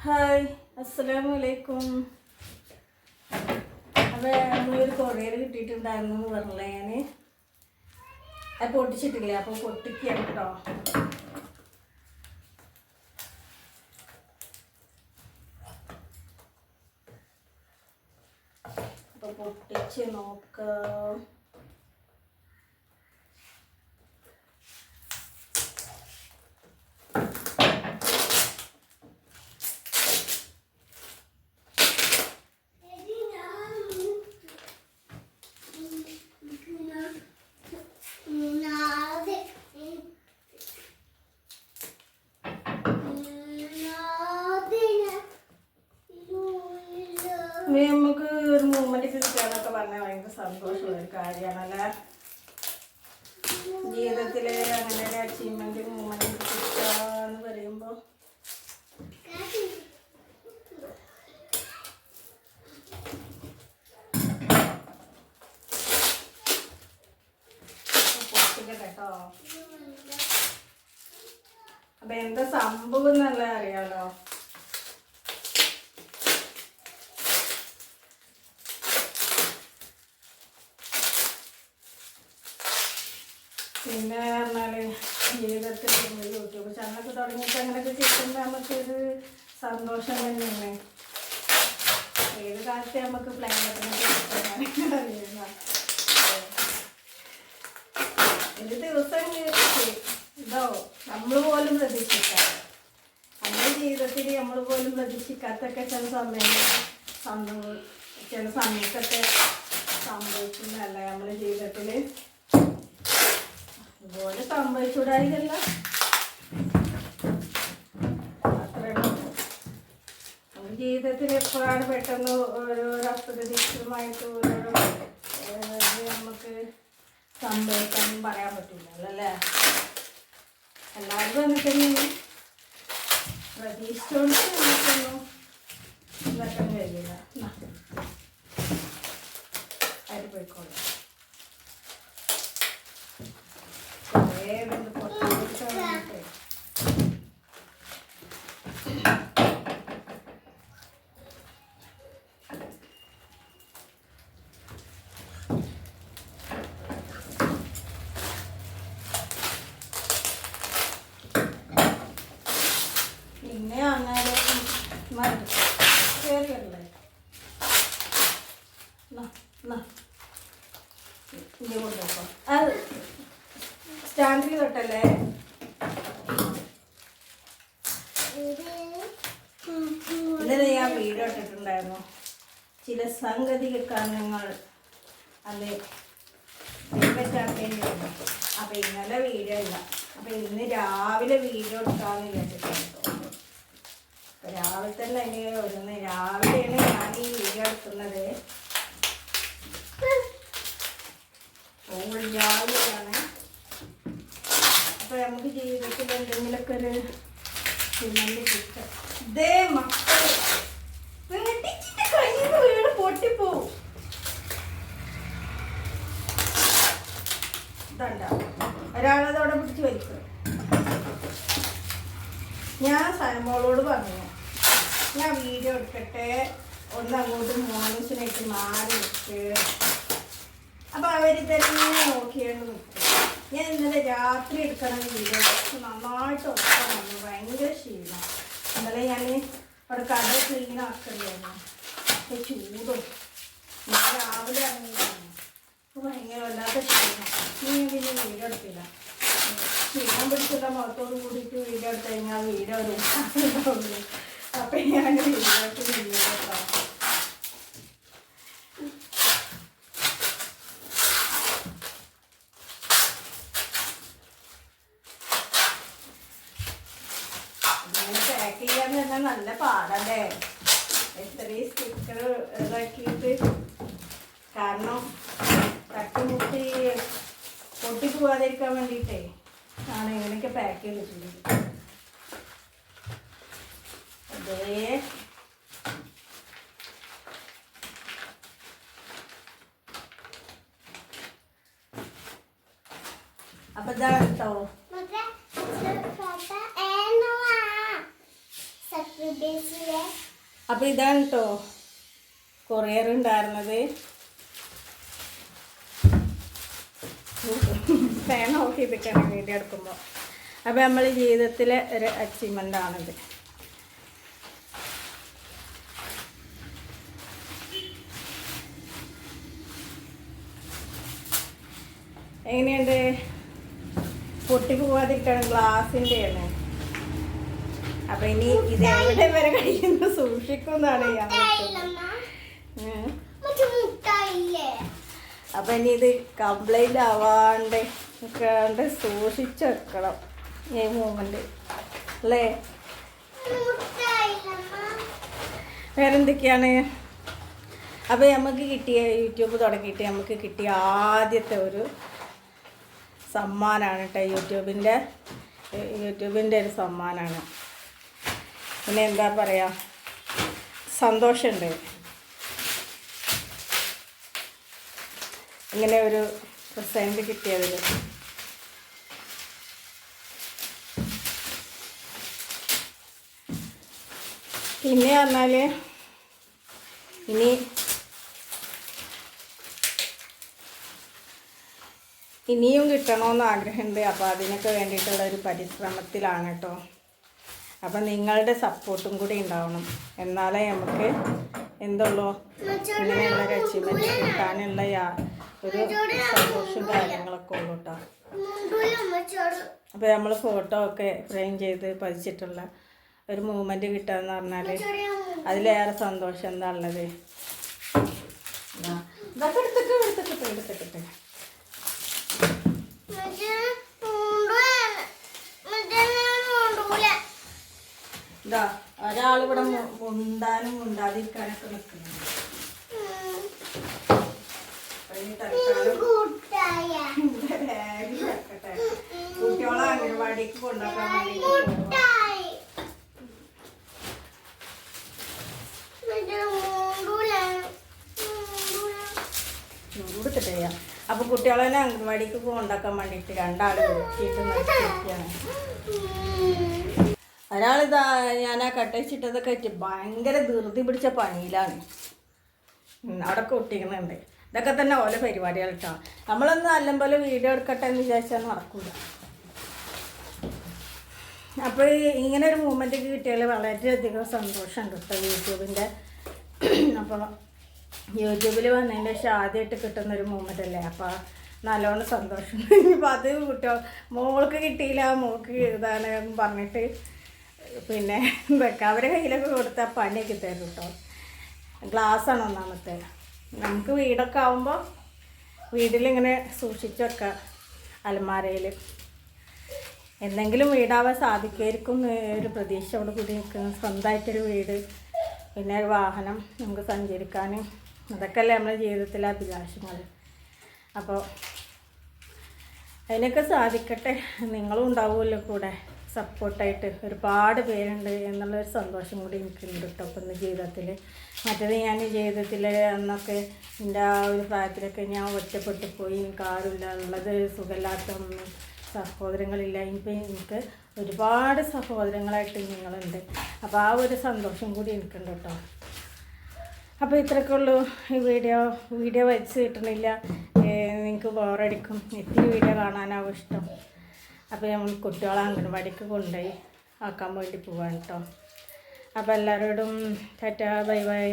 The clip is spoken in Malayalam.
ഹായ് അസ്സലാമു അലൈക്കും അപ്പോൾ നമ്മളൊരു കൊറിയർ കിട്ടിയിട്ടുണ്ടായിരുന്നു എന്ന് പറഞ്ഞില്ല ഞാൻ അത് പൊട്ടിച്ചിട്ടില്ല? അപ്പോൾ പൊട്ടിക്കുകയാണ് കേട്ടോ. അപ്പോൾ പൊട്ടിച്ച് നോക്കാം ഇനി നമുക്ക് ഒരു മൂവ്മെന്റ് കിട്ടുകയെന്നൊക്കെ പറഞ്ഞാൽ ഭയങ്കര സന്തോഷമുള്ള ഒരു കാര്യമാണല്ലേ ജീവിതത്തിൽ അങ്ങനെ ഒരു അച്ചീവ്മെന്റ് മൂവ്മെന്റ് പറയുമ്പോ പറയുമ്പോൾ കേട്ടോ അപ്പൊ എന്താ സംഭവം എന്നല്ല അറിയാലോ. പിന്നെ പറഞ്ഞാൽ ജീവിതത്തിൽ യൂട്യൂബ് ചാനലൊക്കെ തുടങ്ങിയിട്ട് അങ്ങനെയൊക്കെ കിട്ടുമ്പോൾ നമുക്കൊരു സന്തോഷം തന്നെയാണ്. ഏത് കാലത്ത് നമുക്ക് പ്ലാൻ അറിയുന്ന ഒരു ദിവസം ഇതോ നമ്മൾ പോലും പ്രതീക്ഷിക്കാം നമ്മുടെ ജീവിതത്തിൽ നമ്മൾ പോലും പ്രതീക്ഷിക്കാത്തൊക്കെ ചില സമയങ്ങൾ സംഭവം ചില സമയത്തൊക്കെ സംഭവിക്കുന്നതല്ല നമ്മുടെ ജീവിതത്തിൽ ഇതുപോലെ നമ്മുടെ ജീവിതത്തിൽ എപ്പോഴാണ് പെട്ടെന്ന് ഓരോരോ അപ്രതീക്ഷിതമായിട്ട് ഓരോരോ നമുക്ക് സംഭവിക്കാനും പറയാൻ പറ്റില്ലല്ലോ അല്ലേ? എല്ലാവർക്കും തന്നെയാണ് പ്രതീക്ഷിച്ചുകൊണ്ട് നമുക്കൊന്നും സ്റ്റാൻഡിൽ തൊട്ടല്ലേ? ഇന്നലെ ഞാൻ വീഡിയോ ഇട്ടിട്ടുണ്ടായിരുന്നു. ചില സാങ്കേതിക കാരണങ്ങൾ അന്ന് തെറ്റേണ്ടിയിരുന്നു അപ്പം ഇന്നലെ വീഡിയോ ഇല്ല. അപ്പം ഇന്ന് രാവിലെ വീഡിയോ എടുക്കാന്ന് വിചാരിച്ചിട്ടുണ്ട് അപ്പോൾ രാവിലെ തന്നെ ഇനി വരുന്നത് രാവിലെയാണ് ഞാൻ ഈ വീഡിയോ എടുക്കുന്നത്. ഓൾ രാവിലെയാണ് അപ്പൊ നമുക്ക് ജീവിതത്തിൽ എന്തെങ്കിലുമൊക്കെ ഒരു സിമന്റ് കിട്ടും. ഇതേ മക്കൾ വെട്ടിച്ചിട്ട് കയ്യിൽ വീണ് പൊട്ടിപ്പോവും ഇതണ്ട? ഒരാളതോടെ പിടിച്ച് വലിക്കും. ഞാൻ സനമോളോട് പറഞ്ഞു ഞാൻ വീഡിയോ എടുക്കട്ടെ ഒന്ന് അങ്ങോട്ട് മോനൂസിനായിട്ട് മാറി നിൽക്ക് അപ്പൊ അവർ തന്നെ നോക്കിയാണ് നിൽക്കും ഞാൻ ഇന്നലെ രാത്രി എടുക്കണം വീഡിയോ നന്നായിട്ട് ഉറക്കം വന്നു ഭയങ്കര ക്ഷീണം ഇന്നലെ ഞാൻ അവിടെ കട ക്ലീൻ ആക്കണ്ടായിരുന്നു പക്ഷെ ചൂടും. ഞാൻ രാവിലെ ഇറങ്ങിയിരുന്നു അപ്പൊ ഭയങ്കര വല്ലാത്ത ക്ഷീണം ഞാൻ പിന്നെ വീഡിയോ എടുത്തില്ല ക്ഷീണം പിടിച്ചുള്ള മുഖത്തോട് കൂടിയിട്ട് വീഡിയോ എടുത്തു കഴിഞ്ഞാൽ വീഡിയോ ഒരു അപ്പോൾ അപ്പൊ ഞാൻ വീഡിയോ എടുത്ത് വീഡിയോ എടുക്കാം ഇങ്ങനെ പാക്ക് ചെയ്യാന്ന് പറഞ്ഞാൽ നല്ല പാടല്ലേ അച്ചട ഇതാക്കിയിട്ട് കാരണം തട്ടിമുട്ടി പൊട്ടിപ്പോവാതിരിക്കാൻ വേണ്ടിയിട്ടേ ആണ് ഇങ്ങനെയൊക്കെ പാക്ക് ചെയ്തിട്ടുള്ളത് അതേ. അപ്പൊ ഇതാണ് കേട്ടോ. അപ്പൊ ഇതാണ് കേട്ടോ. കൊറിയർ ഉണ്ടായിരുന്നത് ഫാൻ ഓഫ് ചെയ്തിട്ടാണ് വീഡിയോ എടുക്കുമ്പോൾ അപ്പോൾ നമ്മൾ ജീവിതത്തിലെ ഒരു അച്ചീവ്മെന്റ് ആണിത്. എങ്ങനെയുണ്ട്? പൊട്ടി പോവാതിരിക്കണം ഗ്ലാസിന്റെയാണ് അപ്പം ഇനി ഇത് വരെ കഴിയുന്നു സൂക്ഷിക്കുന്നതാണ് ഞാൻ അപ്പൊ ഇനി ഇത് കംപ്ലൈന്റ് ആവാണ്ട് ഒക്കെ സൂക്ഷിച്ച് വെക്കണം ഈ മൂമെന്റ് അല്ലേ? വേറെന്തൊക്കെയാണ്? അപ്പോൾ നമുക്ക് കിട്ടിയ യൂട്യൂബ് തുടങ്ങിയിട്ട് നമുക്ക് കിട്ടിയ ആദ്യത്തെ ഒരു സമ്മാനമാണ് കേട്ടോ യൂട്യൂബിന്റെ യൂട്യൂബിന്റെ ഒരു സമ്മാനമാണ് പിന്നെ എന്താ പറയുക സന്തോഷമുണ്ട്. ഇങ്ങനെ ഒരു പ്രസന്റ് കിട്ടിയതിൽ പിന്നെ പറഞ്ഞാൽ ഇനി ഇനിയും കിട്ടണമെന്ന് ആഗ്രഹമുണ്ട് അപ്പോൾ അതിനൊക്കെ വേണ്ടിയിട്ടുള്ള ഒരു പരിശ്രമത്തിലാണ് കേട്ടോ അപ്പം നിങ്ങളുടെ സപ്പോർട്ടും കൂടി ഉണ്ടാവണം. എന്നാലേ നമുക്ക് എന്തുള്ളൂ? ഇങ്ങനെയുള്ള ഒരു അച്ചീവ്മെന്റ് കിട്ടാനുള്ള യാ- ഒരു സന്തോഷവും കാര്യങ്ങളൊക്കെ ഉള്ളൂ കേട്ടോ അപ്പൊ അപ്പോൾ നമ്മൾ ഫോട്ടോ ഒക്കെ ഫ്രെയിം ചെയ്ത് പതിച്ചിട്ടുള്ള ഒരു മൂവ്മെന്റ് കിട്ടുക എന്ന് പറഞ്ഞാൽ അതിലേറെ സന്തോഷം എന്താ ഉള്ളത് ഒരാളിവിടെ ഇവിടെ മുണ്ടാനും മുണ്ടാതിരിക്കാനൊക്കെ നിൽക്കുന്നുണ്ട് അപ്പൊ ഇനി തൽക്കാലം കൂട്ടായ ഇവിടെ ബാഗിൽ വെക്കട്ടെ കുട്ടികളെ മുണ്ടൂല കൊടുത്തിട്ട് ചെയ്യാം അപ്പൊ കുട്ടികളെ അംഗൻവാടിക്ക് കൊണ്ടാക്കാൻ വേണ്ടിയിട്ട് രണ്ടാൾ ഒരാളിതാ ഞാൻ ആ കട്ടച്ചിട്ടതൊക്കെ വെച്ച് ഭയങ്കര ധൃതി പിടിച്ച പണിയിലാണ്. ഉം, അവിടെ ഒട്ടിക്കുന്നുണ്ട് ഇതൊക്കെ തന്നെ ഓരോ പരിപാടികൾ കേട്ടോ നമ്മളൊന്ന് നല്ലം പോലെ വീഡിയോ എടുക്കട്ടെ എന്ന് വിചാരിച്ചാൽ നടക്കൂല. അപ്പോൾ ഇങ്ങനെ ഒരു മൂമെന്റ് കിട്ടിയാൽ വളരെയധികം സന്തോഷമുണ്ട് കേട്ടോ യൂട്യൂബിന്റെ അപ്പോൾ യൂട്യൂബിൽ വന്നതിന്റെ ശേഷം ആദ്യമായിട്ട് കിട്ടുന്ന ഒരു മൂമെന്റ് അല്ലേ? അപ്പോൾ നല്ലോണം സന്തോഷം. ഇനിയിപ്പോൾ അത് കിട്ടുമോ മോൾക്ക് കിട്ടിയില്ല മോൾക്ക് ഇതാണ് പറഞ്ഞിട്ട് പിന്നെ വെക്കാം അവരെ കയ്യിലൊക്കെ കൊടുത്താൽ പണിയൊക്കെ തരും കേട്ടോ ഗ്ലാസ്സാണ് ഒന്നാമത്തെ. നമുക്ക് വീടൊക്കെ ആകുമ്പോൾ വീട്ടിലിങ്ങനെ സൂക്ഷിച്ചു വെക്കാം. അലമാരയിൽ എന്തെങ്കിലും വീടാവാൻ സാധിക്കുമായിരിക്കും ഒരു പ്രതീക്ഷയോട് കൂടി നിൽക്കുന്ന. സ്വന്തമായിട്ടൊരു വീട് പിന്നെ ഒരു വാഹനം നമുക്ക് സഞ്ചരിക്കാൻ. അതൊക്കെയല്ലേ നമ്മുടെ ജീവിതത്തിലെ അഭിലാഷങ്ങൾ. അപ്പോൾ അതിനൊക്കെ സാധിക്കട്ടെ. നിങ്ങളും ഉണ്ടാവുമല്ലോ കൂടെ. സപ്പോർട്ടായിട്ട് ഒരുപാട് പേരുണ്ട് എന്നുള്ളൊരു സന്തോഷം കൂടി എനിക്കുണ്ട് കേട്ടോ അപ്പം ഇന്ന് ജീവിതത്തിൽ. മറ്റേത് ഞാൻ ജീവിതത്തിൽ അന്നൊക്കെ എന്റെ ആ ഒരു പ്രായത്തിലൊക്കെ ഞാൻ ഒറ്റപ്പെട്ടു പോയി എനിക്ക് ആരുമില്ല. ഉള്ളത് സുഖമില്ലാത്തൊന്നും സഹോദരങ്ങളില്ല. ഇപ്പം എനിക്ക് ഒരുപാട് സഹോദരങ്ങളായിട്ട് നിങ്ങളുണ്ട്. അപ്പോൾ ആ ഒരു സന്തോഷം കൂടി എനിക്കുണ്ട് കേട്ടോ. അപ്പോൾ ഇത്രയൊക്കെ ഉള്ളൂ ഈ വീഡിയോ. വീഡിയോ വെച്ച് കിട്ടണില്ല. നിങ്ങൾക്ക് ബോറടിക്കും. എത്തിരി വീഡിയോ കാണാനാവും ഇഷ്ടം. അപ്പോൾ നമ്മൾ കുട്ടികളെ അംഗൻവാടിക്ക് കൊണ്ടുപോയി ആക്കാൻ വേണ്ടി പോവാണ് കേട്ടോ. അപ്പോൾ എല്ലാവരോടും ടാറ്റാ ബൈ ബൈ.